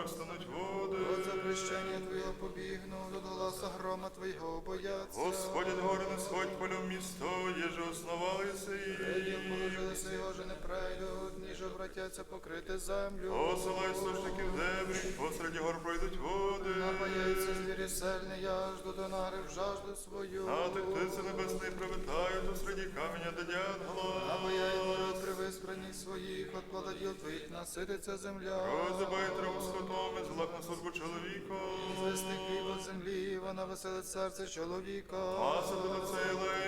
горах стануть води. От запрещення Твоєго побігну, до грома Твоєго бояться. Господи, гори не сходь полем місто, єже основалися і. положилися його же не пройдуть, ніж обратяться покрити землю. Посилай сошники в дебрі, посеред гор пройдуть води. Напаяється звірі сельне, я жду до в жажду свою. А ти птиці небесний привітають у середі каменя до дятла. А город при виспранні своїх, от плододіл твоїх насититься земля. Розибай траву скотом і злак на службу чоловіка. Звести от землі, вона веселить серце чоловіка. До лице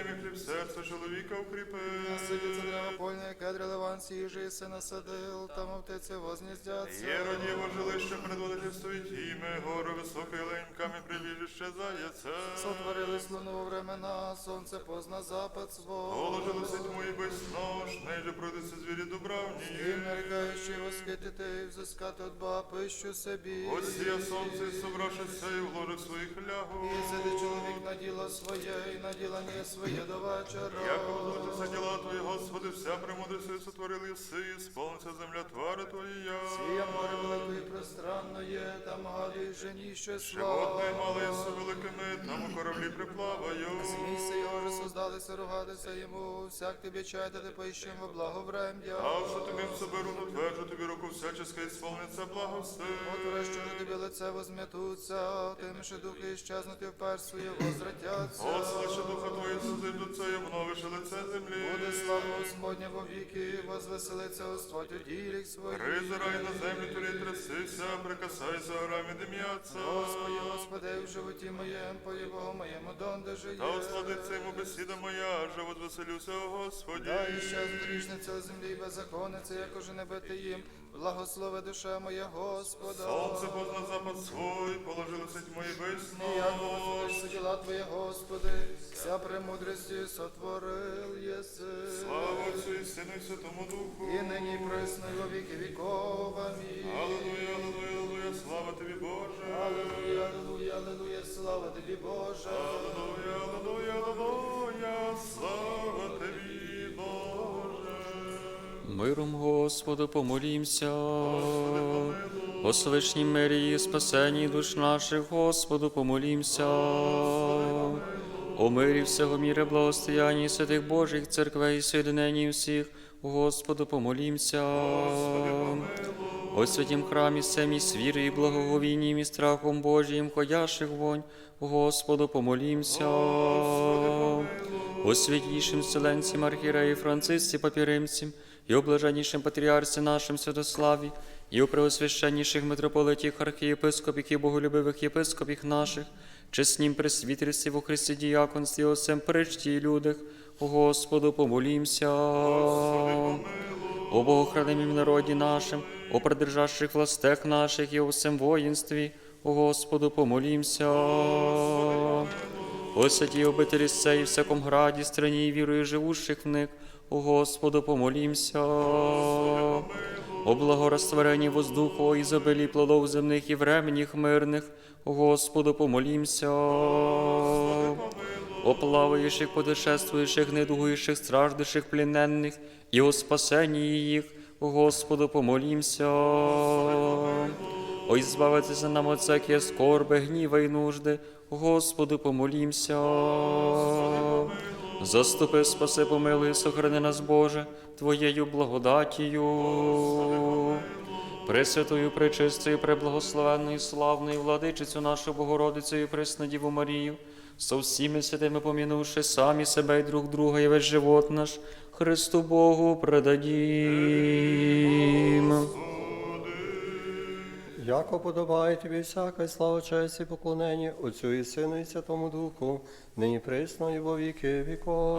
і хліб серце чоловіка укріпи. Насидиться дерева польне, кедри ливанці, і жиси насадил, там овтиці возніздяться. Є родіво жилище предводитель стоїть іме, гори високе лень, камінь прибіжище заяце. Сотворили слону времена, сонце позна запад свого. Положили сеть мої безснош, неже пройдеться звірі І добравні. нарікаючи восхитити і взискати от Бога пищу собі. Ось я сонце, і собравшися, і вложив своїх лягу. І сиди чоловік на діло своє, і на ділання своє до вечора. Як обдуться діла твої, Господи, вся премудрість сотворили єси, і сповниться земля твари твоїя. Сія море велике і пространно є, там гадує жені ще слава. мали єси великими, там у кораблі приплаваю. Місце його же создалися ругатися йому, всяк тобі чайте, ти поїщем во благоврем'я. А що тобі соберу, утверджу тобі руку всяческа, і сповниться благоси. Отвори, що тобі лице возм'ятуться, тим, що духи щезнуть і впер своє возвратяться. Послаше духа твої созидуться, і обновиш лице землі. Буде слава Господня во віки, возвеселиться Господь у діліх своїх. Призирай на землю, торі трясися, прикасайся горами дим'яться. Господи, Господи, в животі моєм, по його моєму донде жиє. Та осладиться йому бесіда моя, же возвеселюся, Господі. І ще зрішниця у землі беззаконниця, як уже не бити їм. Благослови душа моя Господа. Сонце позна запад свой, положили сеть мої. І як возвеличся діла Твоє, Господи, вся премудрості сотворил єси. Слава Отцю і Сину і Святому Духу. І нині присно і во віки віков. Амінь. Аллилуйя, аллилуйя, аллилуйя, слава тобі, Боже. Аллилуйя, аллилуйя, аллилуйя, слава тобі, Боже. Аллилуйя, аллилуйя, аллилуйя, слава тобі. Миром Господу помолімся. О Всевишній мирі і спасенні душ наших, Господу помолімся. О мирі всього міра, благостоянні святих Божих церквей і соєдиненні всіх, Господу помолімся. О святім храмі семі з вірою, і благоговінням і страхом Божіїм, ходящих вонь, Господу помолімся. О святійшим вселенцям архіреї Францисці Папіримцям, і о блаженнішим патріарсі нашим Святославі, і о преосвященніших митрополитіх, архієпископів і боголюбивих єпископів наших, чеснім пресвітерстві во Христі діяконстві, о всем причті і людях, Господу помолімся. О богохранимім народі нашим, о придержащих властях наших і о всем воїнстві, о Господу помолімся. О святій обителі і всяком граді, страні і вірою живущих в них, о Господу помолімся. О благорастворенні воздуху, о ізобилі плодов земних і временіх мирних, Господу помолімся. О плаваючих, путешествуючих, недугуючих, страждущих, пліненних, і о спасенні їх, о Господу помолімся. Ой, збавитися нам от всякі скорби, гніва і нужди, Господу помолімся. Заступи, спаси, помилуй, сохрани нас, Боже, Твоєю благодатію. Пресвятою, пречистою, преблагословенною, славною владичицю нашу Богородицю і Преснодіву Марію, со всіми святими помінувши самі себе і друг друга, і весь живот наш, Христу Богу предадім. Яко подобає тобі всяка слава, честь і поклонення Отцю і Сину і Святому Духу, нині присно і во віки віков.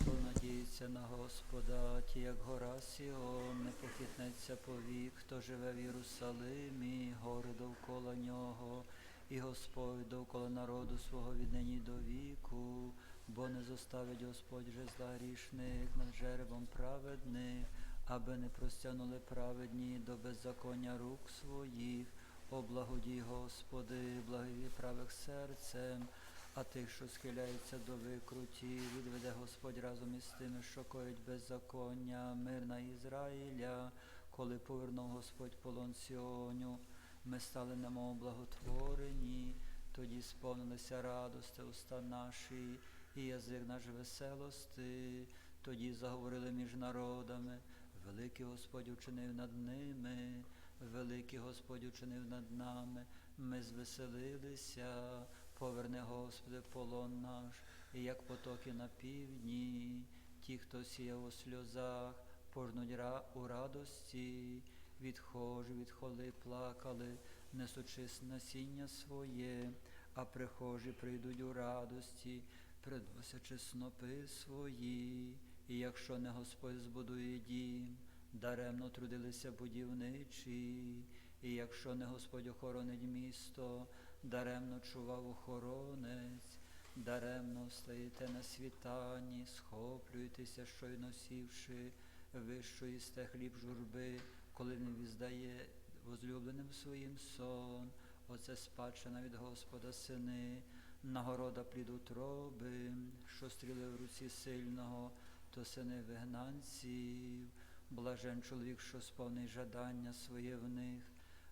Хто надіється на Господа, ті, як гора Сіон, не похитнеться повік, хто живе в Єрусалимі, гори довкола нього, і Господь довкола народу свого віднині до віку, бо не зоставить Господь жезла грішних над жеребом праведних, аби не простягнули праведні до беззаконня рук своїх. О благодій, Господи, благові правих серцем, а тих, що схиляються до викруті, відведе Господь разом із тими, що коють беззаконня, мир на Ізраїля, коли повернув Господь полон Сіоню, ми стали немов благотворені, тоді сповнилися радости уста наші, і язик наш веселости, тоді заговорили між народами, великий Господь учинив над ними, великий Господь учинив над нами, ми звеселилися, поверни, Господи, полон наш, як потоки на півдні, ті, хто сіяв у сльозах, пожнуть у радості, відхожі, відхоли, плакали, несучи насіння своє, а прихожі прийдуть у радості, приносячи снопи свої, і якщо не Господь збудує дім, даремно трудилися будівничі, і якщо не Господь охоронить місто, даремно чував охоронець, даремно стоїте на світанні, схоплюєтеся, щойно сівши, ви що їсте хліб журби, коли він віддає возлюбленим своїм сон, оце спадщина від Господа сини, нагорода плід утроби, що стріли в руці сильного, то сини вигнанців, блажен чоловік, що сповнить жадання своє в них,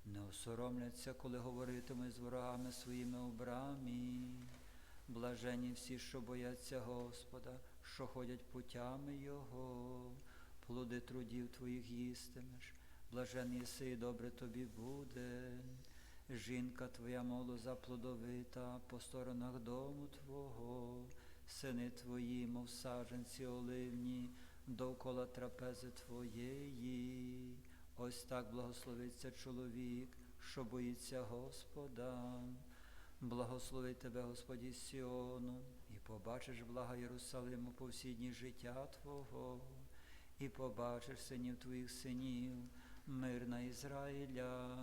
не осоромляться, коли говоритимуть з ворогами своїми у брамі. Блажені всі, що бояться Господа, що ходять путями Його, плоди трудів твоїх їстимеш, блажен єси і добре тобі буде. Жінка твоя молоза плодовита по сторонах дому Твого, сини твої, мов саджанці оливні, довкола трапези твоєї. Ось так благословиться чоловік, що боїться Господа. Благослови тебе, Господь із Сіону, і побачиш блага Єрусалиму по всі дні життя Твого, і побачиш синів твоїх синів, мир на Ізраїля.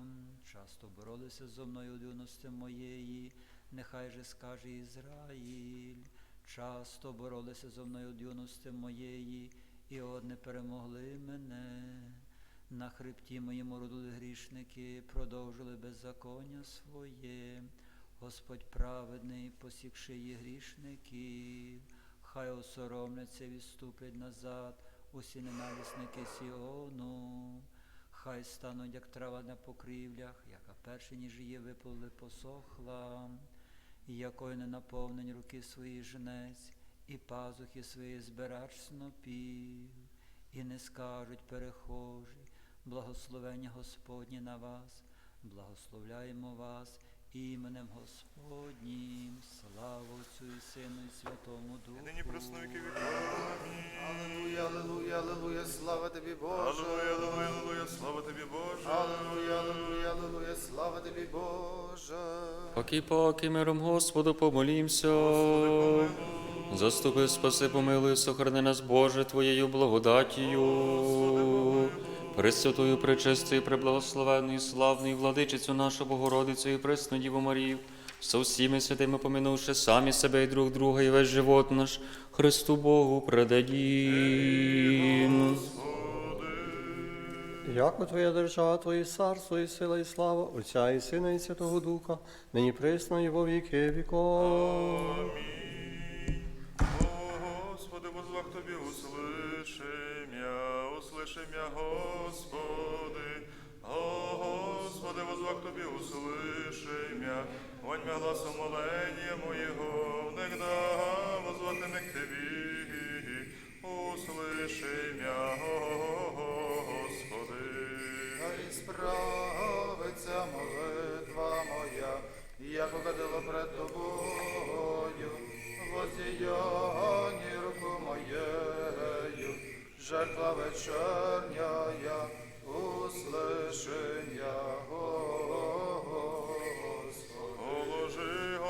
Часто боролися зо мною юності моєї, нехай же скаже Ізраїль. Часто боролися зо мною юності моєї, і от не перемогли мене. На хребті моєму родили грішники, продовжили беззаконня своє. Господь праведний, посікши її грішників, хай осоромляться відступлять назад усі ненависники Сіону, хай стануть, як трава на покрівлях, яка перше, ніж її випали, посохла, і якою не наповнень руки свої жнець, і пазухи свої збирач снопів, і не скажуть перехожі, благословення Господні на вас, благословляємо вас іменем Господнім, слава Отцю і Сину і Святому Духу. І нині присновики віков. Амінь. Аллилуйя, аллилуйя, аллилуйя, слава тобі, Боже. Аллилуйя, аллилуйя, аллилуйя, слава тобі, Боже. Аллилуйя, аллилуйя, аллилуйя, слава тобі, Боже. Поки поки миром Господу помолімся. Заступи, спаси, помилуй, сохрани нас, Боже, Твоєю благодатію. Пресвятою, пречистою, преблагословенною, славною владичицю нашу Богородицю і пресну Діву Марію, со всіми святими поминувши самі себе і друг друга, і весь живот наш Христу Богу предадім. Яко Твоя держава, Твоє царство і сила, і слава, Отця і Сина, і Святого Духа, нині присно і во віки віков. О, Господи, возвах Тобі, услышим я, услышим я, Господи. О, Господи, возвах Тобі, услышим я, вонь мя гласом молення моєго, негда возвати не к Тебі, услышим я, Господи. Хай справиться молитва моя, як угодила пред тобою, воздіянні руку моєю, жертва вечерняя, услышим я,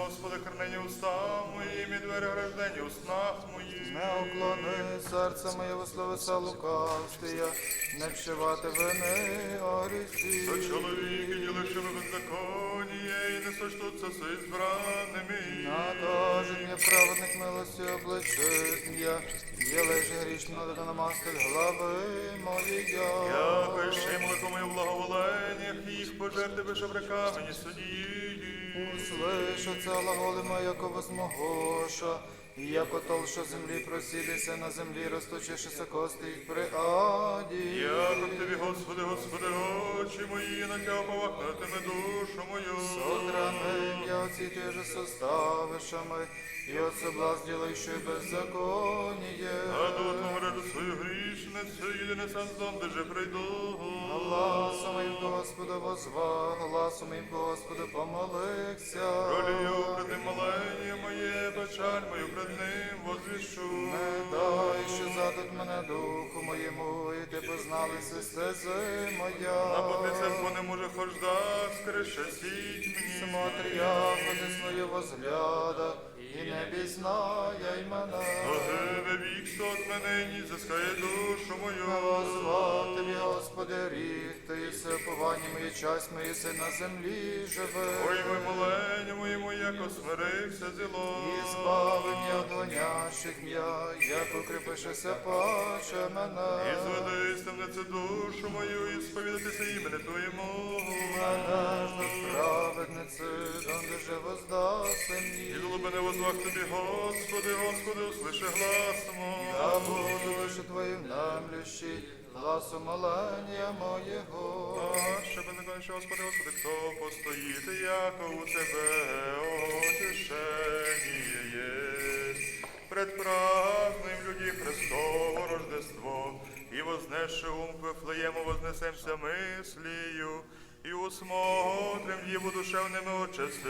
Господи, хранені уста моїм і двері граждені у снах моїх. Не уклони серце моє во словеса лукавствія, не вшивати вини орісі. Що чоловіки, ділиши ви беззаконіє, і не сочтуться з избранними. Накажет мне праведник милості обличит я, єлej же грішно да намастиль глави мої я. Ще й молитву мою в благоволеннях, їх пожерти вишебраками, ні судії. Услышаться глаголи моя, яко возмогоша, Яко толша землі просідися на землі, розточившися кости їх при аді. Яко тобі, Господи, Господи, очі мої, на тя повахнетиме душу мою. Сотрами, я оці ти же составишами, і от соблазн ділаючи беззаконіє. А до твореду свою грішницю, єдине сам де прийду. Гласом моїм Господа возва, гласом моїм Господа помолився. Пролію пред ним молення моє, печаль мою пред ним возвіщу. Не дай, що задать мене духу моєму, і ти позналися стези моя. На потицях не може хожда, скрише сіть мені. Смотри, я понесную возгляда, і не пізнає мене. Оживе вік сот мене, ні зискає душу мою. Возвав тобі, Господи, ріг, ти все повання моє часть моє си на землі живе. Ой, мой молення моєму, яко смирився зіло. І збави м'я от гонящих м'я, як укріпишеся паче мене. І зведи стемниці душу мою, і сповідатися імені Твоєму. Мене ж до праведниці, донде же воздаси І мені. глибини возвах тобі, Господи, Господи, услиши глас мой. Я буду лише твоїм намлющі, гласом молення моєго. Не конче, Господи, Господи, хто постоїть, яко у Тебе утешення єсть. Пред праздним люді Христово Рождество, і вознесши ум Вифлеєму вознесемся мислію, і усмотрим діву душевними очиси,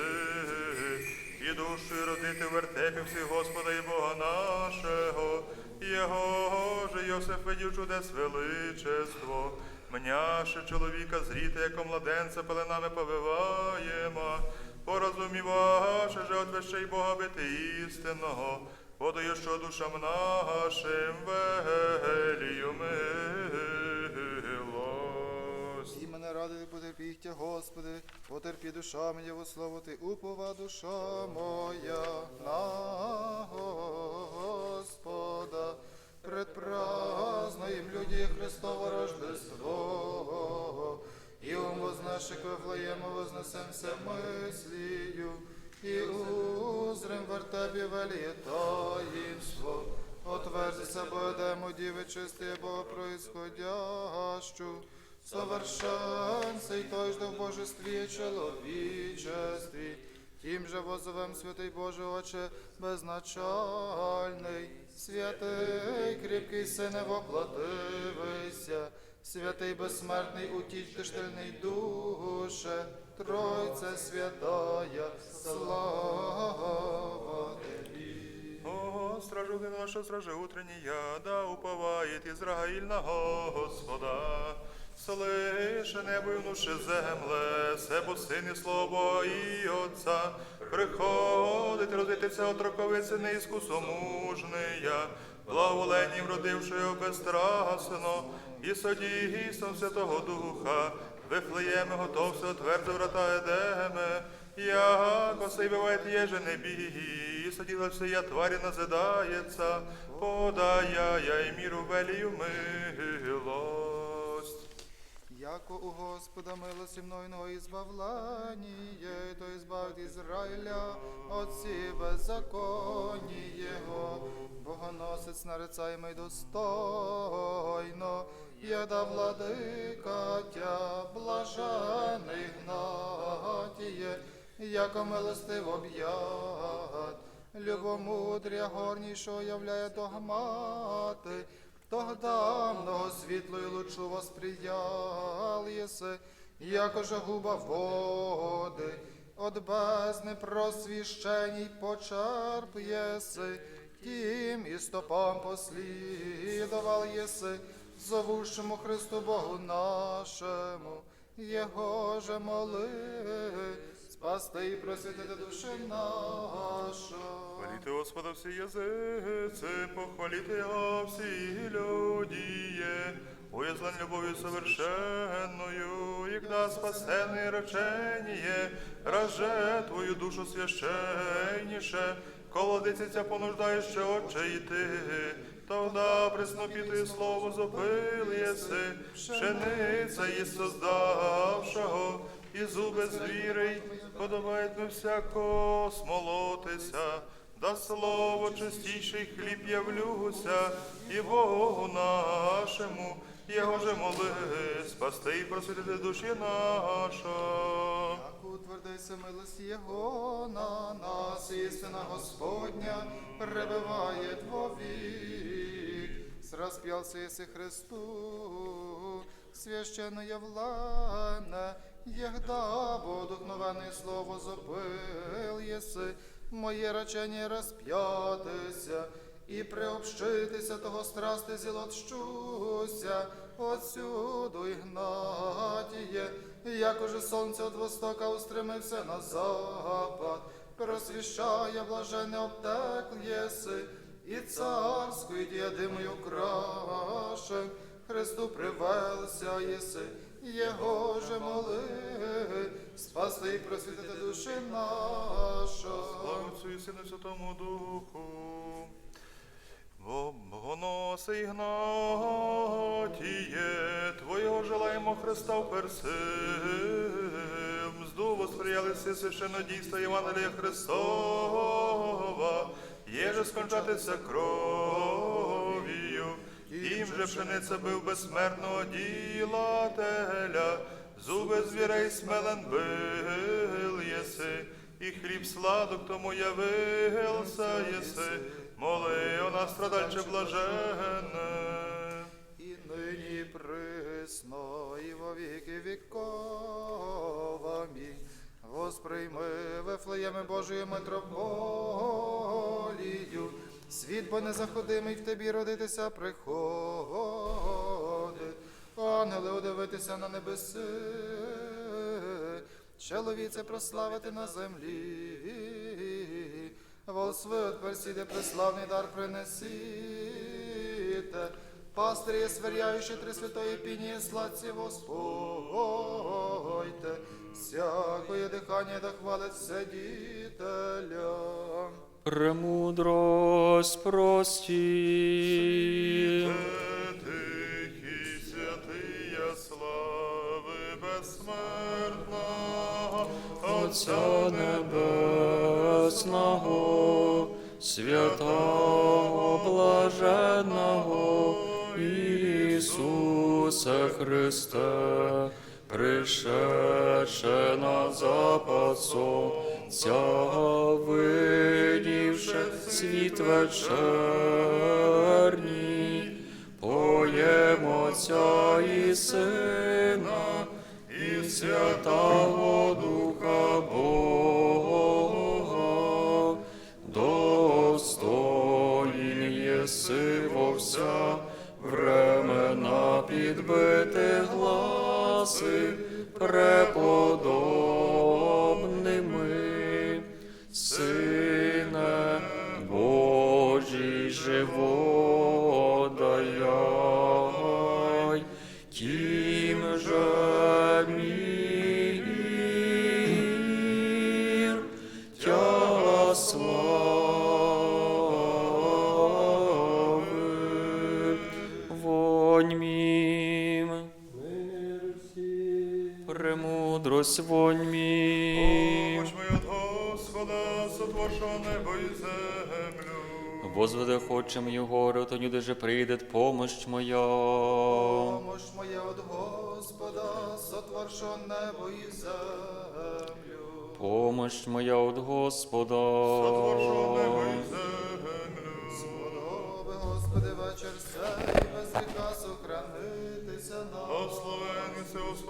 і душою родити в вертепі всіх Господа і Бога нашого, Його же Йосиф видів чудес величество, мняше чоловіка зріти, яко младенця пеленами повиваємо, порозуміваше же от вещей Бога бити істинного, подаю, що душам нашим велію милость. Мене радити потерпіхтя, Господи, потерпі душа моя, во слово Ти, упова душа моя на Господа, пред праздноєм люди Христово Рождество, і ум вознаших Вифлеєму вознесемся мислію, і узрим в вертепі веліє таїнство, отверзися, бо едемо діви чистые Бога происходящу, совершенся, и той же в божестве и человечестве, Тим же возовем святий Боже Отче безначальний, святий кріпкий сине воплотивися, святий безсмертний утішительний душе, Тройця святая, слава Тобі. О, стражу ти наша, стражи утренняя, да уповает Израиль на Господа. Слише небо і внуши земле, себо сини слово і Отця, приходить родитися от роковиці неіскусомужния, благоленім родивши його безстрашно, і содійством Святого Духа, Вифлеєме готовся отвердив врата Едеме, Яко сей бывает еже небі, і садилася я тварі назидается, подая я і міру велію милость. Яко у Господа милості мнойного ізбавлення, то избавит Ізраїля от всі беззаконні Його. Богоносець нарицаємий достойно, єда владика тя, блажений гнатіє, яко милостив об'ят. Любомудря горнішого являє догмати, Тогда много світлою лучу восприял єси, яко же губа води, от бездни просвіщеній почерп єси, тим і стопам послідувал єси, зовущому Христу Богу нашому, Його же моли, спасти і просвітити душі нашу. Хваліте Господа всі язиці, похваліте його всі людіє, уязвлен любов'ю совершенною, ігда спасенне реченіє, раже твою душу священніше, колодиця понуждаєще оче йти, тогда приснопітою слово зопил єси, пшениця і создавшого, і зуби звірей, подобають ми всяко смолотися, да слово чистіший хліб явлюся, і Богу нашому, Його же моли, спасти і просвітити душі наша. Утвердися милості Його на нас, істина Господня, перебиває вовік. Срасп'явся єси Христу, священно явлене, єгда бодухновене слово зопил єси, моє речення розп'ятися, і приобщитися того страсти зілотщуся, отсюду і гнатіє, як уже сонце від востока устремився на запад, просвіщає блаженне обтекл єси, і царською діадимою краше, Христу привелся єси, Його же моли, спаси і просвітити душі наша. Слава і Сину Святому Духу. Бо Богоноси і гнатіє, Твоєго желаємо Христа в вперси. Мзду восприялися священно дійство Євангелія Христова, єже скончатися кров'ю, тим же пшениця бив безсмертного ділателя, зуби звірей смелен бил єси, і хліб сладок тому явився єси, моли о нас страдальче блаженне. І нині присно, і во віки віков. Амінь. Восприйми Вифлеєми Божою митрополію, світ бо незаходимий в тебе родитися приходить, ангели удивитися на небеси, чоловіце прославити на землі, волсви от персіди преславний дар принесіте, пастирі сверяючи три святої піні, сладці воспойте, всякое дихання да хвалить все дітеля. Премудрость прості. Тихий святия слави безсмертного, Отця Небесного, святого блаженного Ісуса Христа, пришедше на запад сонця, видівши світ вечерній, поєм Отця і Сина, і Святого Духа Бога, достоїн єси во вся времена підбити гласи преподобними, Возведе хочем його, то люди же прийде помощь моя. Помощ моя от Господа, сотворшо небо і землю. Помощь моя от Господа. Сотворшо небо і землю.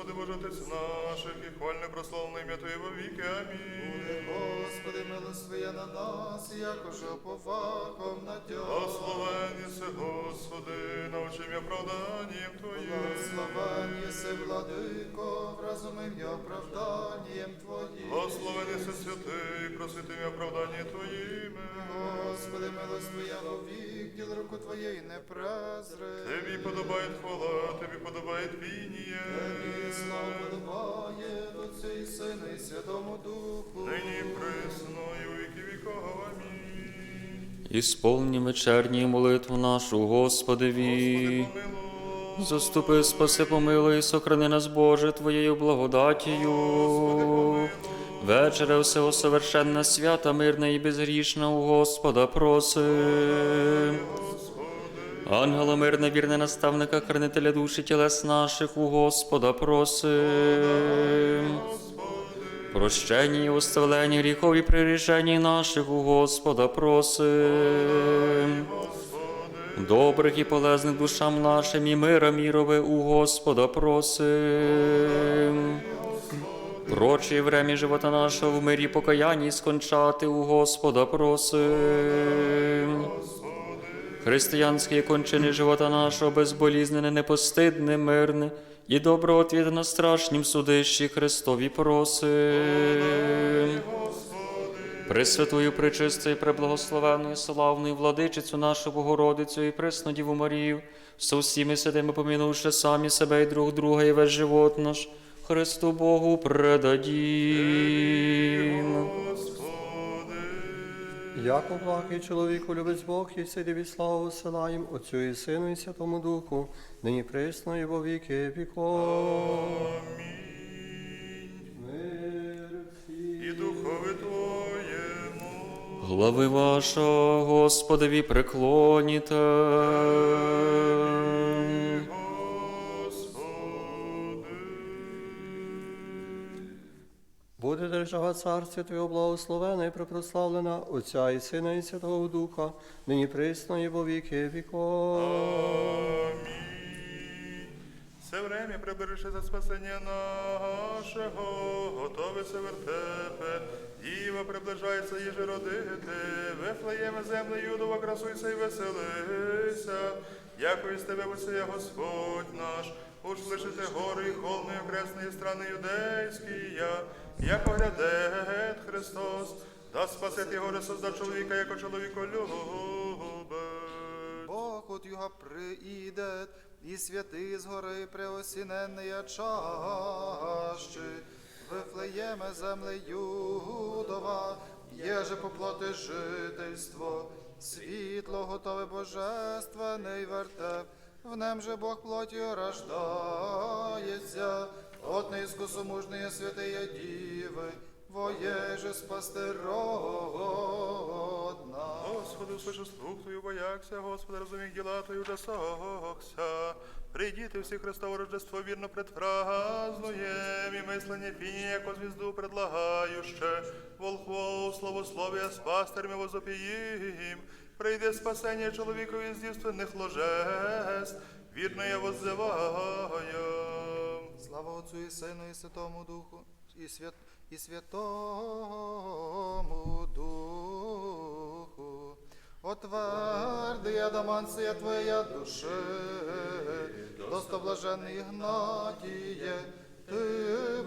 Господи, Боже, Отець наших, і хвальне прославлене ім'я Твоє во віки. Амінь. Господи, милоствує на нас, якоже повагом надя. Благословені се, Господи, научи м'я правданням Твоїм. Благословен єси, владико, вразумив я оправданням Твоїм. Благословені се, святий, просвіти м'я правдання Твоїми. Господи, милоствує вовік, діл руку Твоєї не презри. Тобі подобає хвала, Тобі подобає пініє. І слава подобає Отцю і Сину і Святому Духу. Нині присно і у віки віков. Амінь. Ісполні вечерні молитву нашу Господеві. Помилуй. Заступи, спаси, помилуй, сохрани нас, Боже, Твоєю благодатію. Вечере всього совершенна, свята, мирна і безгрішна у Господа просим. Ангела мирна, вірна наставника, хранителя душі тілес наших у Господа просим. Прощення і оставлення гріхов і прирішення наших у Господа просим. Добрих і полезних душам нашим і мира мірове у Господа просим. Прочі врем'я живота нашого в мирі покаянні скончати у Господа просим. Християнські кончини живота нашого безболізнене, непостидне, мирне і отвіта на страшнім судищі Христові просим. Пресвятую, пречистою, преблагословенною, славною владичицю нашу Богородицю і пресну Діву Марію, со всіми святими помінувши самі себе і друг друга, і весь живот наш, Христу Богу предадім. Яко благий чоловіку любить Бог і всі диві славу силаєм Отцю і Сину і Святому Духу, нині присно і во віки віков. Мир. І духові Твоєму. Глави ваша, Господові, преклоніте. Буде держава царствя Твого благословена і препрославлена Отця і Сина і Святого Духа, нині присно і во віки віков. Все время прибережи за спасення нашого, готове се вертепе, Діва приближається їжі родити, вифлеєме землю Юдова, красуйся і веселися, дякую з тебе, Висия Господь наш, уж лишити гори холми окресної страни юдейськія, як оглядет Христос, да спасити горе созда чоловіка, яко чоловіко любить. Бог от юга приїде, і святи з гори преосіненної чащі, Вифлеєме земле Юдова, єже поплоти жительство, світло готове божественний вертеп, в нем же Бог плотью рождається, от неискусу мужної святої діви, воєже спасти род. Господи, услыши слух Твою, боякся, Господи, розуміх діла Твої ужасохся. Прийдіте всі Христово Рождество вірно предпразнуєм, і мислення піні, яко звізду предлагающе, волхвов, славословія з пастирми возопіїм. Прийде спасення чоловікові з дівственних ложест, вірно я воззиваю. Слава Отцу і Сину і Святому Духу, і, свят... і Святому Духу. Отверди адаманція твоя души, достоблажений Ігнатіє, ти,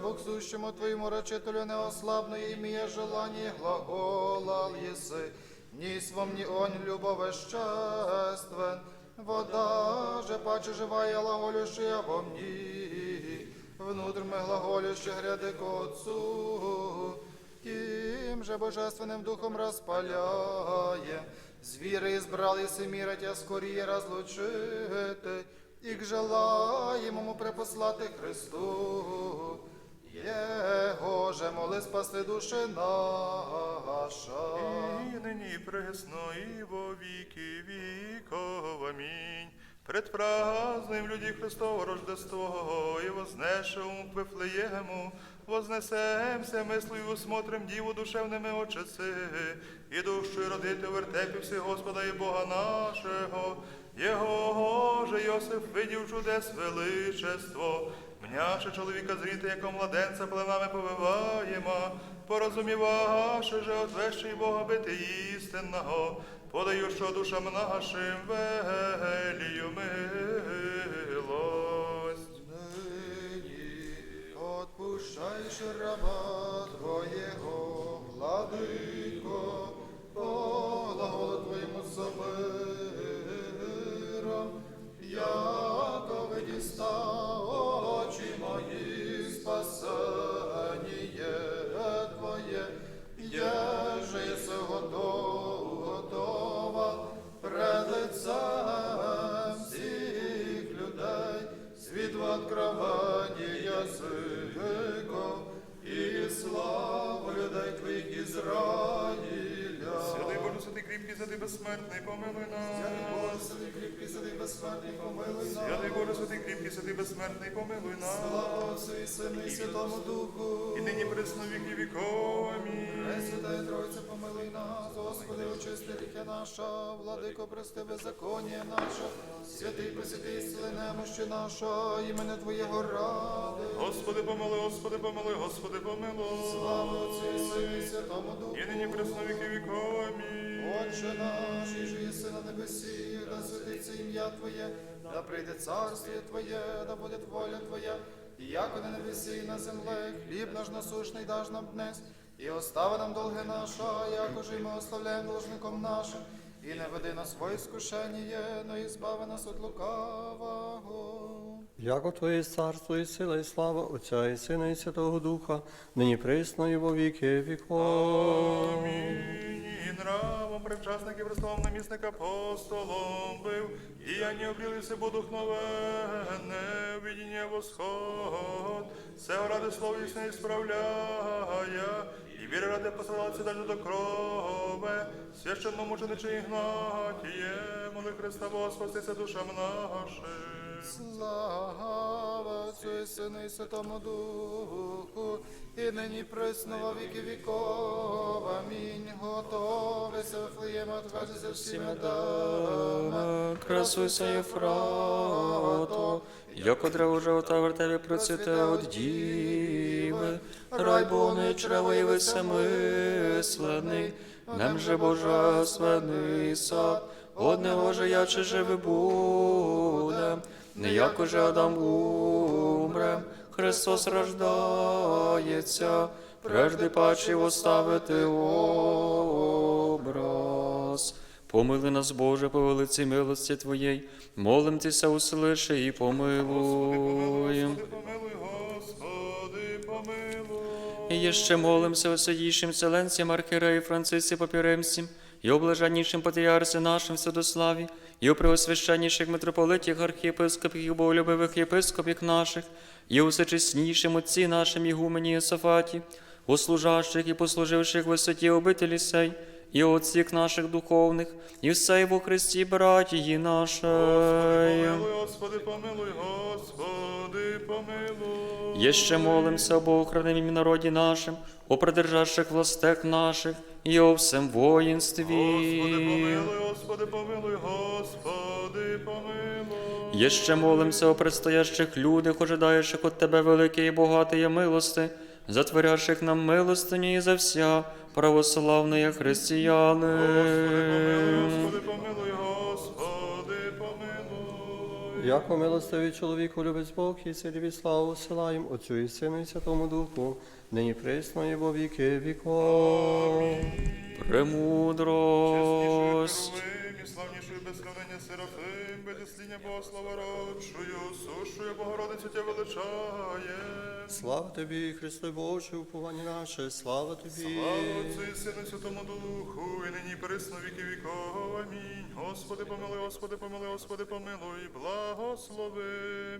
Бог сущому твоєму речителю неослабної ім'я желання глагола єси, ні свом, ні онь любовеществен, вода же паче живая глаголющая во мне, внутрь мы глаголюще гряды к Отцу, тим же божественним духом розпаляє, звіри избрали си мира тя скоріє розлучити, і к желаємому припослати Христу. Його же моли спасти душі наша. І нині і присно, і во віки віков. Амінь. Предпразнуем люди Христово Рождество, и вознешем к Вифлеему, вознесемся мислою, усмотрим Діву душевними очиси, і душою родити в вертепі всі Господа і Бога нашого, Його же Йосиф видів чудес величество, мняше чоловіка зріти, яко младенця пленами повиваємо, порозумівавши же отвещий Бога бити істинного, подаючого душам нашим велію милость. Нині отпущаєш раба Твоєго, владико, Святий кріпкий, святий безсмертний, помилуй нас. Святий кріпкий, святий безсмертний, помилуй нас. Святий святий кріпкий, святий безсмертний, помилуй нас. Слава Отцю і Сину і Святому Духу. І нині присно віки віков. Пресвятає Тройця, помилуй нас, Господи, очисти ріки наша, владико, прости беззаконня наша, святий посвятий, сили немощі наша, імени Твоєго ради. Господи, помилуй, Господи, помилуй, Господи, помилуй. Слава Отцю і Сину і Святому Духу. І нині присно віки віков. Амінь. Отче наш, і же єси на небесі, да святиться ім'я Твоє, да прийде царствіє Твоє, да буде воля Твоя, і як на небесі, і на землі, хліб наш насущний даж нам днес, і остави нам долги наша, якоже ми ославляємо должником нашим, і не веди нас в іскушення, но і збави нас від лукавого. Яко Твоє царство і сила, і слава Отця і Сина, і Святого Духа, нині присно і во віки віков. Амінь. І нравом привчасники Христовом намісник апостолом бив, і я не обрілися будухновенне, видіння восход, все ради слово існе справляя, і віри ради посилатися далі до крови, священному мученичі Ігнатіє, моли Христа Бога, спастися душам нашим. Слава Отцю Сину і Святому Духу, і нині присно во віки віков. Амінь. Готовися, Вифлеєме, отважися всіми дами. Красуйся, Єфрато, як одрево живота вертеві процвіте от діви, рай Бонний чрево і весемислений, нам же божественний сад, одного же я чи живи будем, не як уже Адам умрем, Христос рождається, прежде паче оставити образ. Помили нас, Боже, по велиці милості Твоєї, молим Тися, услиши і помилуй. І ще молимся о святійшим вселенцям архіреї Францисі Попіремцям, і о блаженнішим патріарсі нашим Святославі, і у преосвященніших митрополитів, архієпископів і боголюбивих єпископів наших, і у всечеснішим отці нашим Ігумені Єсафаті, у служащих і послуживших висоті обителі сей, і отців наших духовних, і все во Христі, братії наші. Помилуй, Господи, помилуй, Господи, помилуй. Єще молимся об охранимім народі нашим, о придержащих властях наших і о всем воїнстві. Господи, помилуй, Господи, помилуй, Господи, помилуй. Єще молимся о предстоящих людях, ожидаючих от Тебе великої і багатої милости, затворящих нам милостині і за вся православної християни. Господи, помилуй, Господи, помилуй. Яко милостивий чоловіку любить Бог і ціліві славу силаєм Отцю і Сину і Святому Духу, нині присно і во віки віков. Премудрость. Сравнення Серафим, безісління Богослава родшою, сушою Богородицю Тя величає. Слава тобі, Христо Боже, уповання наше, слава тобі. Слава Отцю і Сину Святому Духу, і нині присно віки віков. Амінь. Господи, помилуй, Господи, помилуй, Господи, помилуй, благослови.